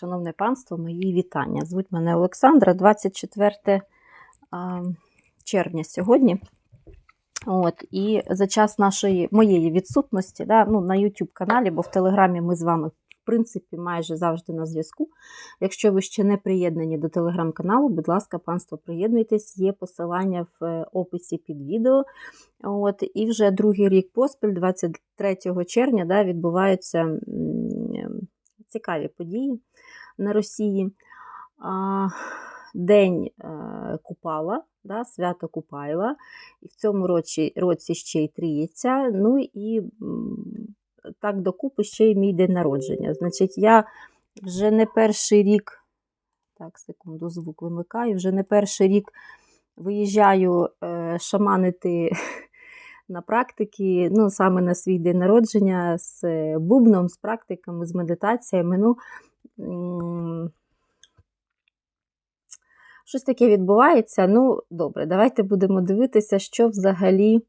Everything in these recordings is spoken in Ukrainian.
Шановне панство, мої вітання. Звуть мене Олександра, 24 червня сьогодні. От, І за час нашої моєї відсутності да, ну, на YouTube каналі, бо в Телеграмі ми з вами, в принципі, майже завжди на зв'язку. Якщо ви ще не приєднані до телеграм-каналу, будь ласка, панство, приєднуйтесь, є посилання в е, описі під відео. От, І вже другий рік поспіль, 23 червня, да, відбуваються цікаві події на Росії. День е, Купала, да, свято Купайла, і в цьому році, році ще й Тріється. Ну і так докупи ще й мій день народження. Значить, я вже не перший рік, так, секунду, звук вимикаю, вже не перший рік виїжджаю е, шаманити на практики, ну, саме на свій день народження з бубном, з практиками, з медитаціями. Ну, Щось таке відбувається. Ну, добре, давайте будемо дивитися, що взагалі,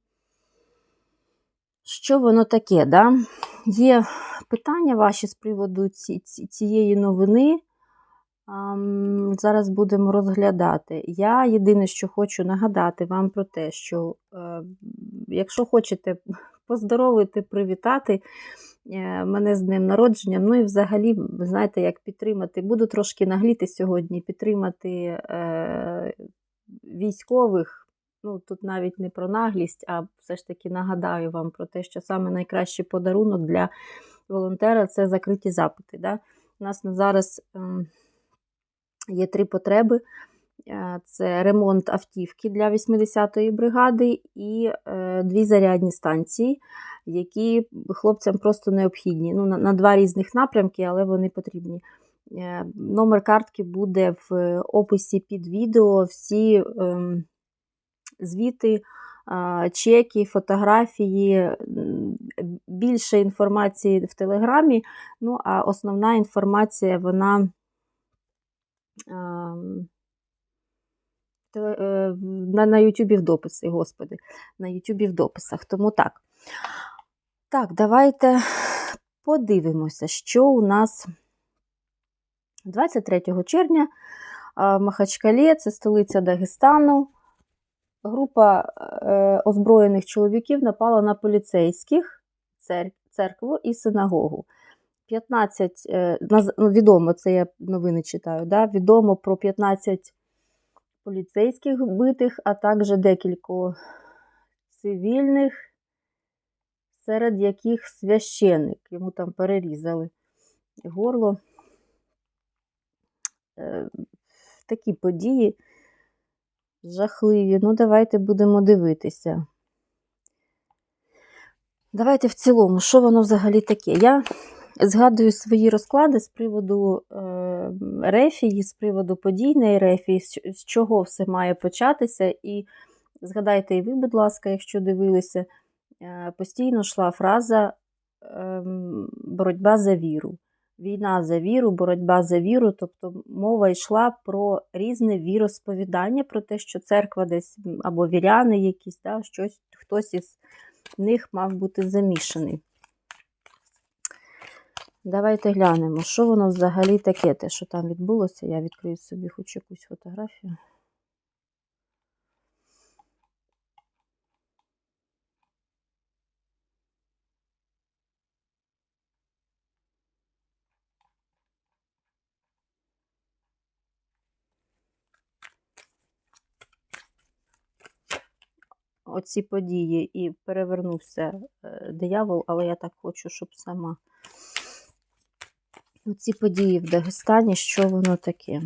що воно таке. Да? Є питання ваші з приводу ці, ці, цієї новини. Зараз будемо розглядати. Я єдине, що хочу нагадати вам про те, що е, якщо хочете поздоровити, привітати мене з днем народження, ну і взагалі, знаєте, як підтримати, буду трошки нагліти сьогодні, підтримати е, військових. Ну, тут навіть не про наглість, а все ж таки нагадаю вам про те, що саме найкращий подарунок для волонтера це закриті запити. Да? У нас на зараз. Е, Є три потреби: це ремонт автівки для 80-ї бригади і дві зарядні станції, які хлопцям просто необхідні. Ну, на, два різних напрямки, але вони потрібні. Номер картки буде в описі під відео. Всі ем, звіти, чеки, фотографії, більше інформації в Телеграмі. Ну, а основна інформація, вона. На на Ютубі в дописі, господи, на Ютубі в дописах. Тому так. Так, давайте подивимося, що у нас 23 червня в Махачкалі, це столиця Дагестану. Група е, озброєних чоловіків напала на поліцейських, церкву і синагогу. 15, ну, відомо, це я новини читаю, да, відомо про 15 поліцейських вбитих, а також декілька цивільних, серед яких священник. Йому там перерізали горло. Такі події жахливі. Ну, давайте будемо дивитися. Давайте в цілому, що воно взагалі таке? Я згадую свої розклади з приводу е, рефії, з приводу подійної рефії, з чого все має початися. І згадайте і ви, будь ласка, якщо дивилися, е, постійно йшла фраза е, боротьба за віру. Війна за віру, боротьба за віру, тобто мова йшла про різне віросповідання, про те, що церква десь або віряни якісь, да, щось, хтось із них мав бути замішаний. Давайте глянемо, що воно взагалі таке, те, що там відбулося. Я відкрию собі хоч якусь фотографію. Оці події і перевернувся диявол, але я так хочу, щоб сама. Ці події в Дагестані, що воно таке?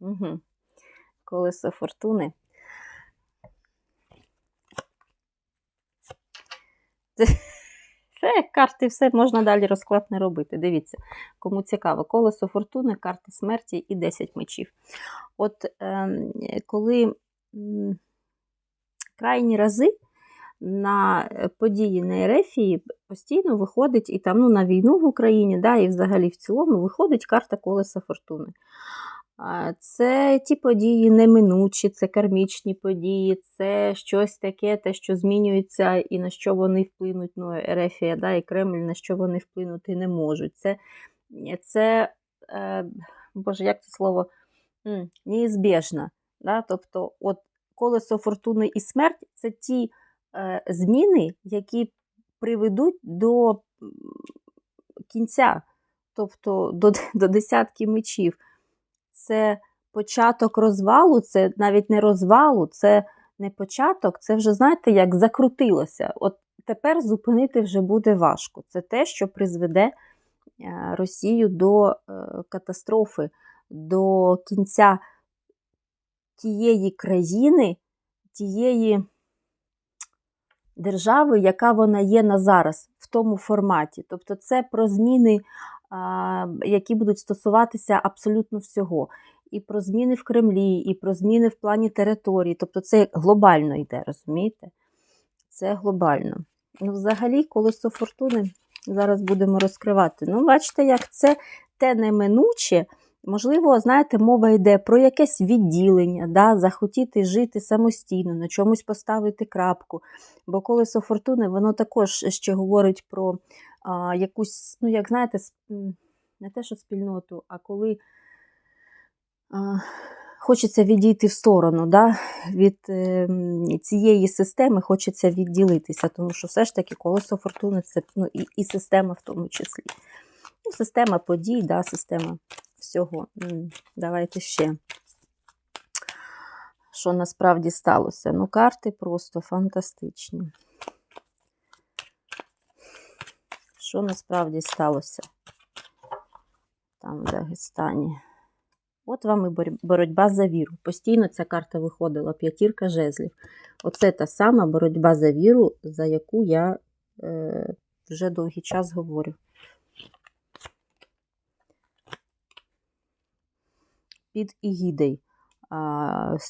Угу. Колесо фортуни. Все, карти, все, можна далі розклад не робити. Дивіться, кому цікаво, колесо фортуни, карти смерті і 10 мечів. От е, коли м, крайні рази на події на Ерефії постійно виходить, і там ну, на війну в Україні, да, і взагалі в цілому виходить карта колеса фортуни. Це ті події неминучі, це кармічні події, це щось таке, те, що змінюється, і на що вони вплинуть, ну, Ерефія да, і Кремль, на що вони вплинути не можуть. Це, це е, Боже, як це слово? Неізбіжно. Да? Тобто, от колесо фортуни і смерть це ті е, зміни, які приведуть до кінця, тобто до, до десятки мечів. Це початок розвалу, це навіть не розвалу, це не початок, це вже, знаєте, як закрутилося. От тепер зупинити вже буде важко. Це те, що призведе е, Росію до е, катастрофи, до кінця тієї країни, тієї держави, яка вона є на зараз, в тому форматі. Тобто, це про зміни, які будуть стосуватися абсолютно всього. І про зміни в Кремлі, і про зміни в плані території. Тобто, це глобально йде, розумієте? Це глобально. Ну, взагалі, колесо фортуни зараз будемо розкривати. Ну, бачите, як це те неминуче. Можливо, знаєте, мова йде про якесь відділення, да, захотіти жити самостійно, на чомусь поставити крапку. Бо колесо фортуни, воно також ще говорить про а, якусь, ну, як знаєте, не те, що спільноту, а коли а, хочеться відійти в сторону, да, від е, цієї системи хочеться відділитися, тому що все ж таки колесо фортуни це ну, і, і система в тому числі. Ну, Система подій, да, система всього. Давайте ще. Що насправді сталося? Ну, карти просто фантастичні. Що насправді сталося там, в Дагестані? От вам і боротьба за віру. Постійно ця карта виходила, п'ятірка жезлів. Оце та сама боротьба за віру, за яку я е, вже довгий час говорю. Під ігідей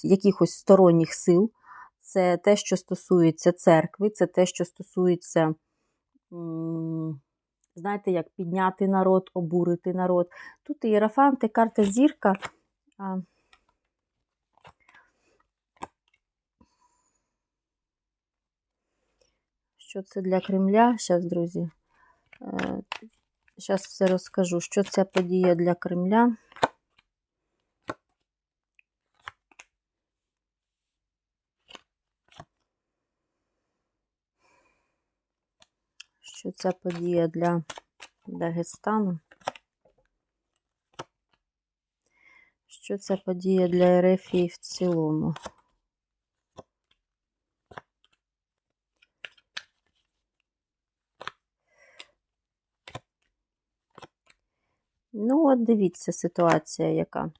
якихось сторонніх сил. Це те, що стосується церкви, це те, що стосується, знаєте, як підняти народ, обурити народ. Тут іерафанти, карта зірка. Що це для Кремля? Зараз, друзі, зараз все розкажу, що ця подія для Кремля. Що ця подія для Дагестану. Що ця подія для Ерефії в цілому? Ну, от дивіться ситуація яка.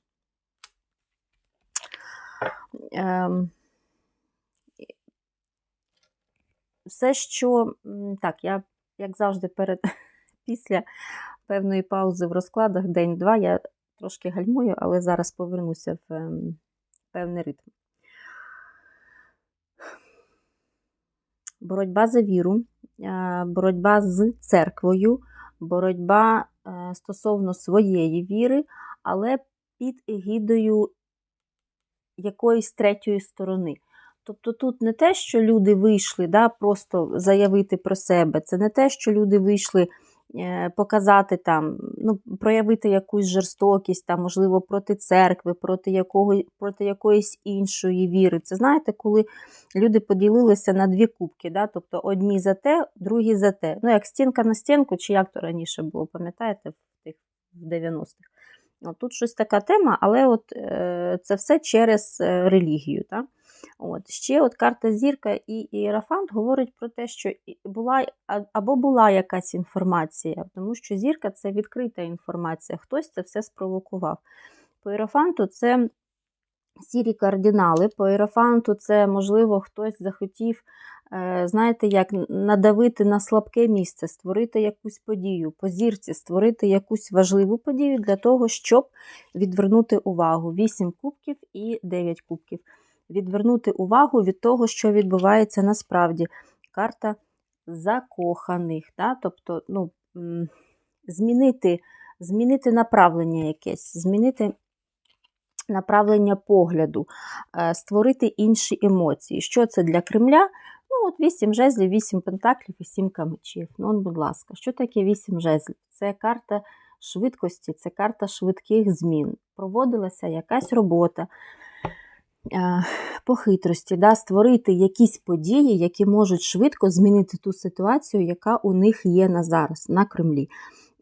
Ем, все, що так, я як завжди, перед після певної паузи в розкладах день-два я трошки гальмую, але зараз повернуся в ем, певний ритм. Боротьба за віру, е, боротьба з церквою, боротьба е, стосовно своєї віри, але під егідою якоїсь третьої сторони. Тобто тут не те, що люди вийшли да, просто заявити про себе, це не те, що люди вийшли е, показати там, ну, проявити якусь жорстокість, там, можливо, проти церкви, проти якого, проти якоїсь іншої віри. Це знаєте, коли люди поділилися на дві кубки, да, тобто одні за те, другі за те. Ну, як стінка на стінку, чи як то раніше було, пам'ятаєте, в тих 90-х. От Тут щось така тема, але от е, це все через е, релігію. Так? От. Ще от карта Зірка і Іерафант говорить про те, що була або була якась інформація, тому що зірка це відкрита інформація, хтось це все спровокував. По Іерафанту це сірі кардинали, по Іерафанту це, можливо, хтось захотів, е, знаєте, як надавити на слабке місце, створити якусь подію, по зірці створити якусь важливу подію для того, щоб відвернути увагу. 8 кубків і 9 кубків відвернути увагу від того, що відбувається насправді. Карта закоханих. Да? Тобто, ну, змінити змінити направлення якесь, змінити направлення погляду, е, створити інші емоції. Що це для Кремля? Ну, от вісім жезлів, вісім пентаклів і сімка мечів. Ну, от, будь ласка, що таке вісім жезлів? Це карта швидкості, це карта швидких змін. Проводилася якась робота по хитрості, да, створити якісь події, які можуть швидко змінити ту ситуацію, яка у них є на зараз, на Кремлі.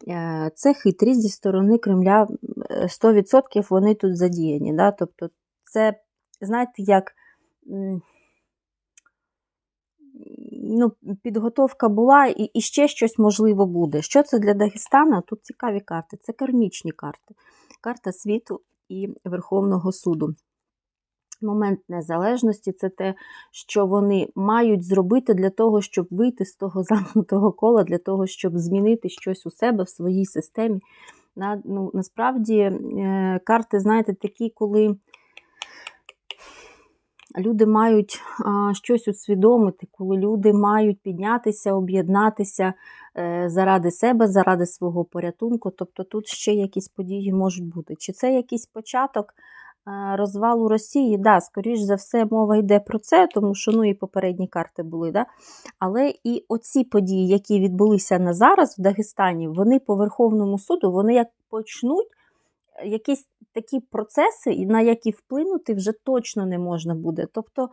Е, Це хитрість зі сторони Кремля, е, 100% вони тут задіяні. Да? Тобто, це, знаєте, як. Ну, підготовка була, і, і ще щось можливо буде. Що це для Дагестана? Тут цікаві карти. Це кармічні карти. Карта світу і Верховного суду. Момент незалежності це те, що вони мають зробити для того, щоб вийти з того замкнутого кола, для того, щоб змінити щось у себе в своїй системі. На, ну, Насправді, е, карти, знаєте, такі, коли люди мають щось усвідомити, коли люди мають піднятися, об'єднатися е, заради себе, заради свого порятунку. Тобто тут ще якісь події можуть бути. Чи це якийсь початок розвалу Росії? Да, скоріш за все, мова йде про це, тому що ну, і попередні карти були. Да? Але і оці події, які відбулися на зараз в Дагестані, вони по Верховному суду, вони як почнуть якісь такі процеси, на які вплинути вже точно не можна буде. Тобто,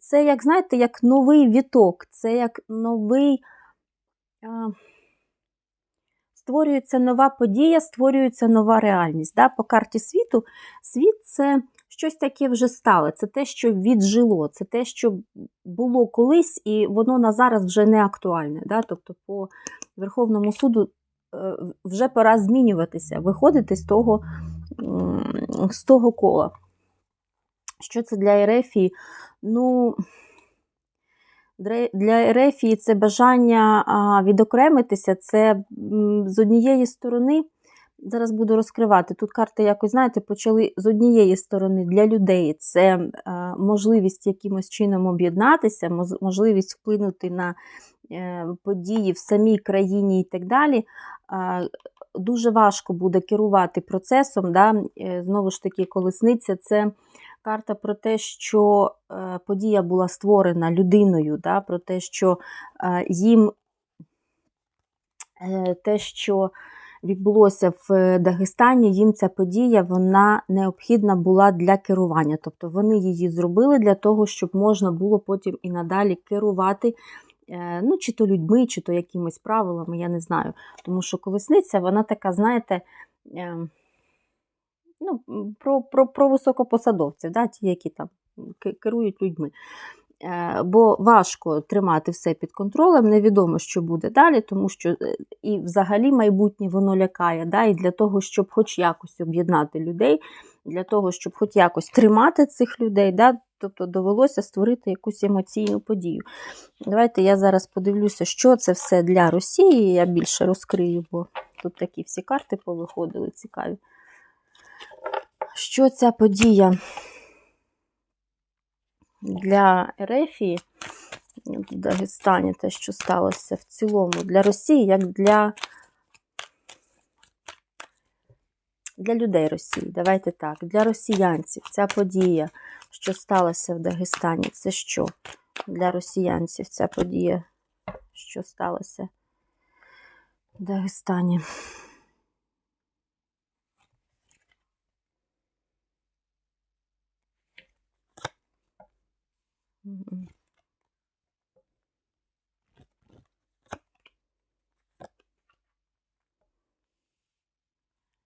це, як знаєте, як новий віток, це як новий. А, створюється нова подія, створюється нова реальність. Да? По карті світу світ це щось таке вже стале, це те, що віджило, це те, що було колись, і воно на зараз вже не актуальне. Да? Тобто, по Верховному суду е, вже пора змінюватися, виходити з того, з того кола. Що це для Ерефії? Ну, для Ерефії це бажання відокремитися. Це з однієї сторони, зараз буду розкривати. Тут карти якось, знаєте, почали з однієї сторони для людей це е, можливість якимось чином об'єднатися, можливість вплинути на е, події в самій країні і так далі. Дуже важко буде керувати процесом. Да? Е, Знову ж таки, колесниця це карта про те, що е, подія була створена людиною, да? про те, що е, їм е, те, що відбулося в Дагестані, їм ця подія вона необхідна була для керування. Тобто вони її зробили для того, щоб можна було потім і надалі керувати. Ну, чи то людьми, чи то якимись правилами, я не знаю. Тому що колесниця, вона така, знаєте, е, ну, про, про, про високопосадовців, да, ті, які там керують людьми. Е, Бо важко тримати все під контролем, невідомо, що буде далі, тому що е, і взагалі майбутнє воно лякає. Да? І для того, щоб хоч якось об'єднати людей, для того, щоб хоч якось тримати цих людей, да? тобто довелося створити якусь емоційну подію. Давайте я зараз подивлюся, що це все для Росії. Я більше розкрию, бо тут такі всі карти повиходили цікаві. Що ця подія для Ерефії в Дагестані, те, що сталося в цілому для Росії, як для, для людей Росії. Давайте так, для росіянців ця подія, що сталося в Дагестані, це що? Для росіянців ця подія, що сталося в Дагестані.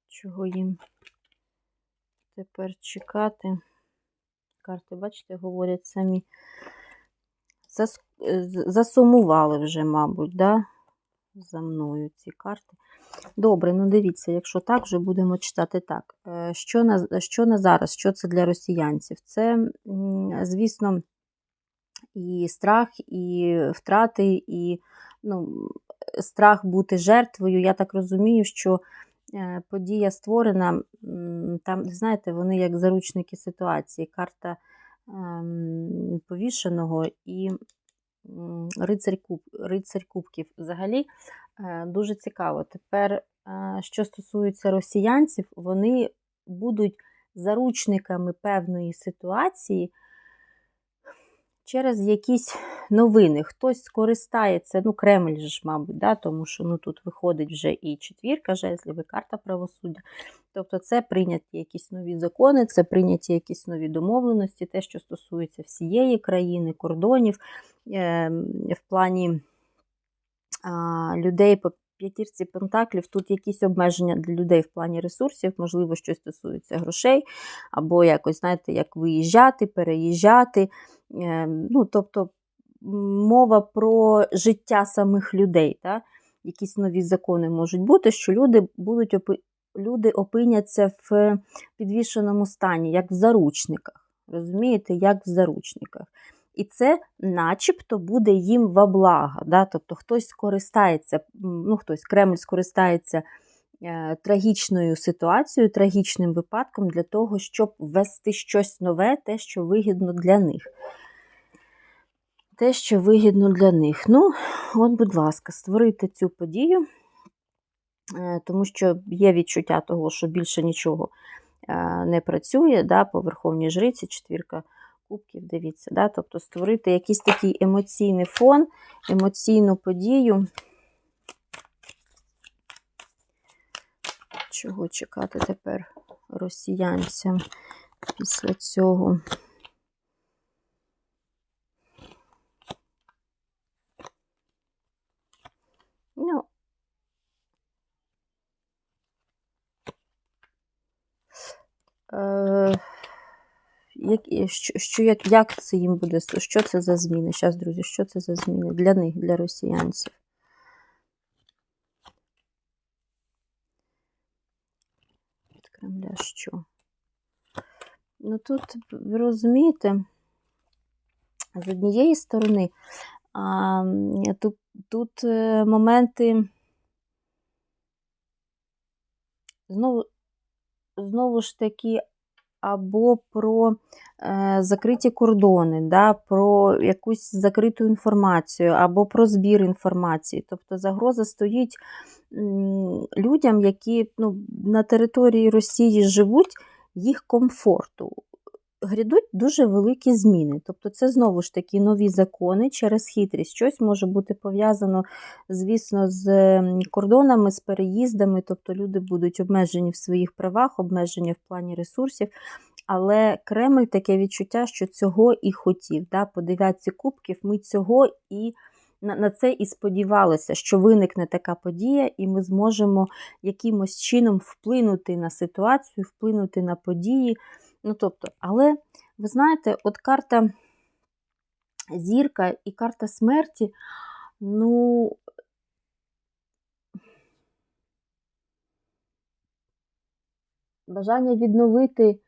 Чого їм тепер чекати? Карти, бачите, говорять самі. Зас... Засумували вже, мабуть, да? за мною ці карти. Добре, ну дивіться, якщо так, вже будемо читати так. Е, Що на, що на зараз? Що це для росіянців? Це, звісно, і страх, і втрати, і ну, страх бути жертвою. Я так розумію, що е, подія створена, там, знаєте, вони як заручники ситуації. Карта ем, повішеного і рицарь, куб, рицарь кубків. Взагалі е, дуже цікаво. Тепер, е, що стосується росіянців, вони будуть заручниками певної ситуації через якісь новини. Хтось скористається, ну, Кремль же ж, мабуть, да, тому що ну, тут виходить вже і четвірка жезлів, і карта правосуддя. Тобто це прийняті якісь нові закони, це прийняті якісь нові домовленості, те, що стосується всієї країни, кордонів е, в плані людей по п'ятірці пентаклів. Тут якісь обмеження для людей в плані ресурсів, можливо, щось стосується грошей, або якось, знаєте, як виїжджати, переїжджати. Е, ну, Тобто мова про життя самих людей. Так? Якісь нові закони можуть бути, що люди будуть люди опиняться в підвішеному стані, як в заручниках. Розумієте, як в заручниках. І це начебто буде їм во благо. Да? Тобто хтось скористається, ну хтось Кремль скористається трагічною ситуацією, трагічним випадком для того, щоб ввести щось нове, те, що вигідно для них. Те, що вигідно для них. Ну, от, будь ласка, створити цю подію. Е, тому що є відчуття того, що більше нічого е, не працює да, по Верховній Жриці, четвірка кубків, дивіться, да, тобто створити якийсь такий емоційний фон, емоційну подію. Чого чекати тепер росіянцям після цього? Ну, Е, як, що, що, як, як це їм буде? Що це за зміни? Зараз, друзі, що це за зміни для них, для росіянців? Від Кремля що? Ну тут, ви розумієте, з однієї сторони, а, тут, тут е, моменти. Знову знову ж таки, або про е, закриті кордони, да, про якусь закриту інформацію, або про збір інформації. Тобто загроза стоїть людям, які ну, на території Росії живуть, їх комфорту грядуть дуже великі зміни. Тобто, це знову ж таки нові закони через хитрість. Щось може бути пов'язано, звісно, з кордонами, з переїздами. Тобто люди будуть обмежені в своїх правах, обмежені в плані ресурсів. Але Кремль таке відчуття, що цього і хотів. Да? По дев'ятці кубків ми цього і. На це і сподівалися, що виникне така подія, і ми зможемо якимось чином вплинути на ситуацію, вплинути на події, Ну, тобто, Але, ви знаєте, от карта зірка і карта смерті, ну, бажання відновити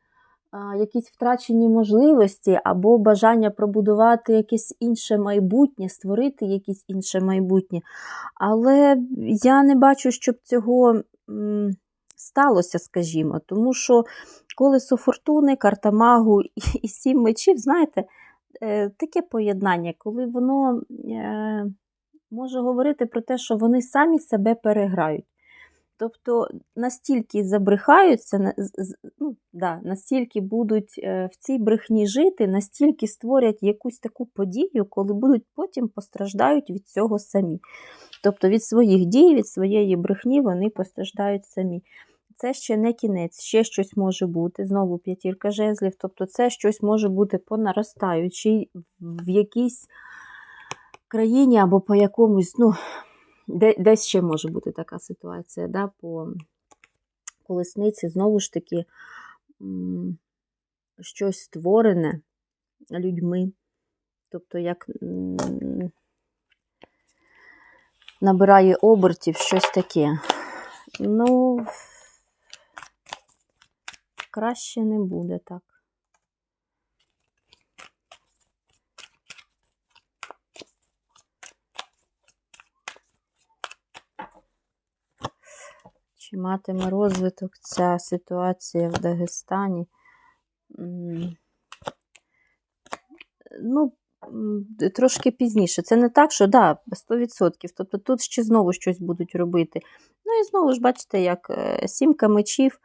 а, якісь втрачені можливості, або бажання пробудувати якесь інше майбутнє, створити якесь інше майбутнє. Але я не бачу, щоб цього. М сталося, скажімо, тому що колесо фортуни, карта магу і сім мечів, знаєте, е, таке поєднання, коли воно е, може говорити про те, що вони самі себе переграють. Тобто настільки забрехаються, ну, да, настільки будуть е, в цій брехні жити, настільки створять якусь таку подію, коли будуть потім постраждають від цього самі. Тобто від своїх дій, від своєї брехні вони постраждають самі. Це ще не кінець, ще щось може бути. Знову п'ятірка жезлів. Тобто це щось може бути по наростаючій в якійсь країні або по якомусь, ну, де, десь ще може бути така ситуація. да, По колесниці, знову ж таки, щось створене людьми. Тобто, як набирає обертів щось таке. Ну, краще не буде так. Чи матиме розвиток ця ситуація в Дагестані? Ну, трошки пізніше. Це не так, що да, 100%. Тобто тут ще знову щось будуть робити. Ну і знову ж, бачите, як е, сімка мечів,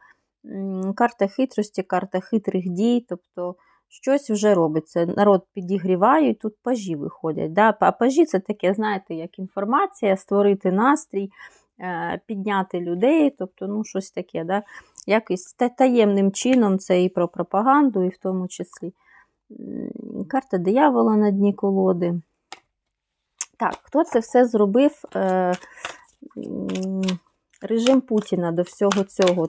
Карта хитрості, карта хитрих дій, тобто щось вже робиться. Народ підігрівають, тут пажі виходять. Да? А пажі це таке, знаєте, як інформація, створити настрій, е, підняти людей, тобто ну, щось таке. Да? Якось таємним чином це і про пропаганду, і в тому числі. Карта диявола на дні колоди. Так, хто це все зробив? Е, режим Путіна до всього цього.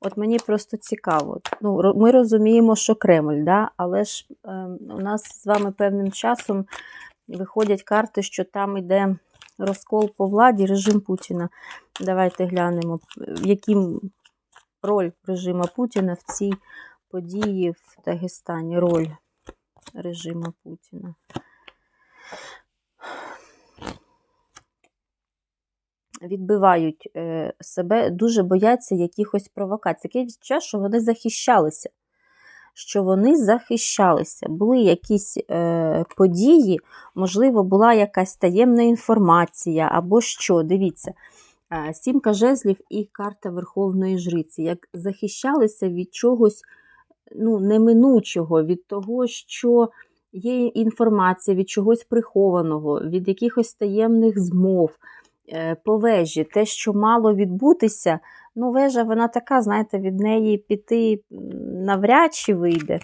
От, мені просто цікаво. Ну, ми розуміємо, що Кремль, да? але ж е, у нас з вами певним часом виходять карти, що там йде розкол по владі, режим Путіна. Давайте глянемо, яким роль режима Путіна в цій події в Дагестані. Роль режима Путіна. Відбивають е, себе, дуже бояться якихось провокацій. Таке відчуття, що вони захищалися. Що вони захищалися. Були якісь е, події, можливо, була якась таємна інформація або що. Дивіться, е, сімка жезлів і карта Верховної Жриці. Як захищалися від чогось ну, неминучого, від того, що є інформація, від чогось прихованого, від якихось таємних змов, е, по вежі, те, що мало відбутися. Ну, вежа, вона така, знаєте, від неї піти навряд чи вийде.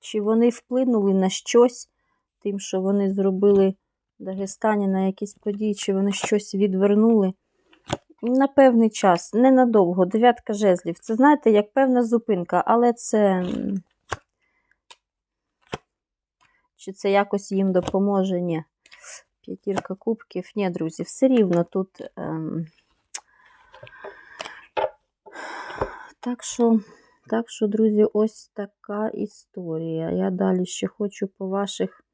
Чи вони вплинули на щось, тим, що вони зробили в Дагестані на якісь події, чи вони щось відвернули? На певний час, ненадовго. Дев'ятка жезлів. Це, знаєте, як певна зупинка, але це. Чи це якось їм допоможе? Ні. П'ятірка кубків. Ні, друзі, все рівно тут. Ем... Так що, так що, друзі, ось така історія. Я далі ще хочу по ваших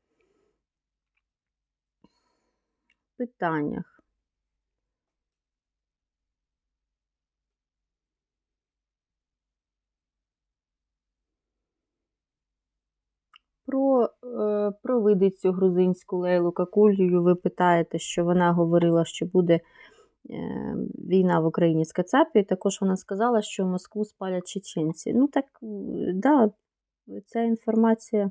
питаннях. Про е, провидицю грузинську Лейлу Какулію ви питаєте, що вона говорила, що буде е, війна в Україні з Кацапією. Також вона сказала, що в Москву спалять чеченці. Ну так, да, ця інформація.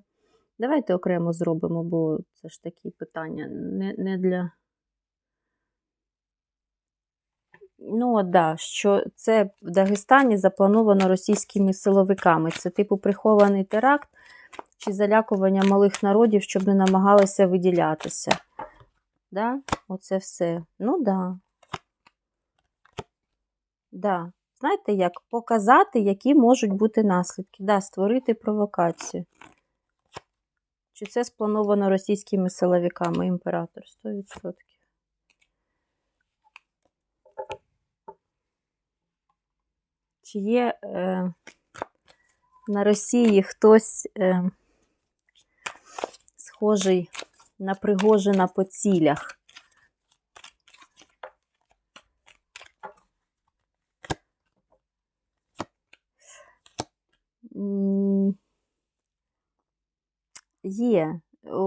Давайте окремо зробимо, бо це ж такі питання не, не для. Ну, да, що це в Дагестані заплановано російськими силовиками. Це типу прихований теракт чи залякування малих народів, щоб не намагалися виділятися. Да? Оце все. Ну да. Да. Знаєте, як показати, які можуть бути наслідки. Да, створити провокацію. Чи це сплановано російськими силовиками імператор? 100%. Чи є е, на Росії хтось е, схожий на Пригожина по цілях? Є.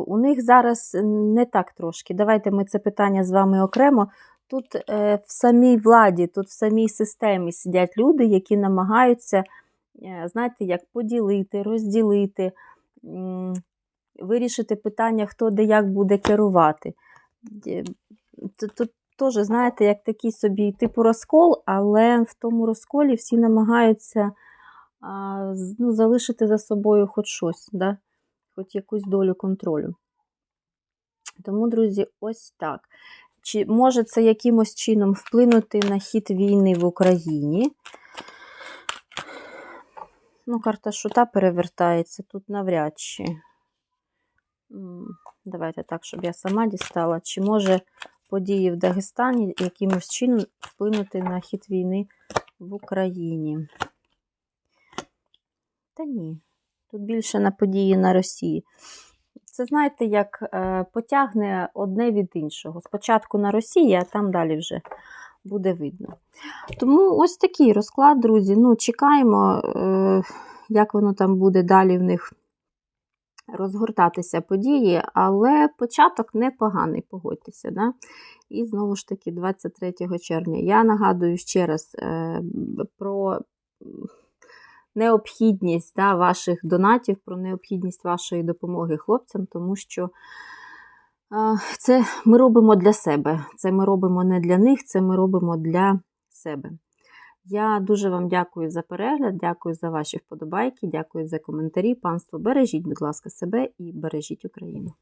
У- них зараз не так трошки. Давайте ми це питання з вами окремо. Тут е, в самій владі, тут в самій системі сидять люди, які намагаються, е, знаєте, як поділити, розділити, вирішити питання, хто де як буде керувати. Тут, теж, знаєте, як такий собі типу розкол, але в тому розколі всі намагаються ну, залишити за собою хоч щось, да? хоч якусь долю контролю. Тому, друзі, ось так. Чи може це якимось чином вплинути на хід війни в Україні? Ну, карта шута перевертається тут навряд чи. Давайте так, щоб я сама дістала. Чи може події в Дагестані якимось чином вплинути на хід війни в Україні? Та ні. Тут більше на події на Росії. Це, знаєте, як е, потягне одне від іншого. Спочатку на Росії, а там далі вже буде видно. Тому ось такий розклад, друзі. Ну, чекаємо, е, як воно там буде далі в них розгортатися події, але початок непоганий, погодьтеся. Да? І знову ж таки, 23 червня. Я нагадую ще раз е, про необхідність да, ваших донатів, про необхідність вашої допомоги хлопцям, тому що. Це ми робимо для себе. Це ми робимо не для них, це ми робимо для себе. Я дуже вам дякую за перегляд, дякую за ваші вподобайки, дякую за коментарі. Панство, бережіть, будь ласка, себе і бережіть Україну.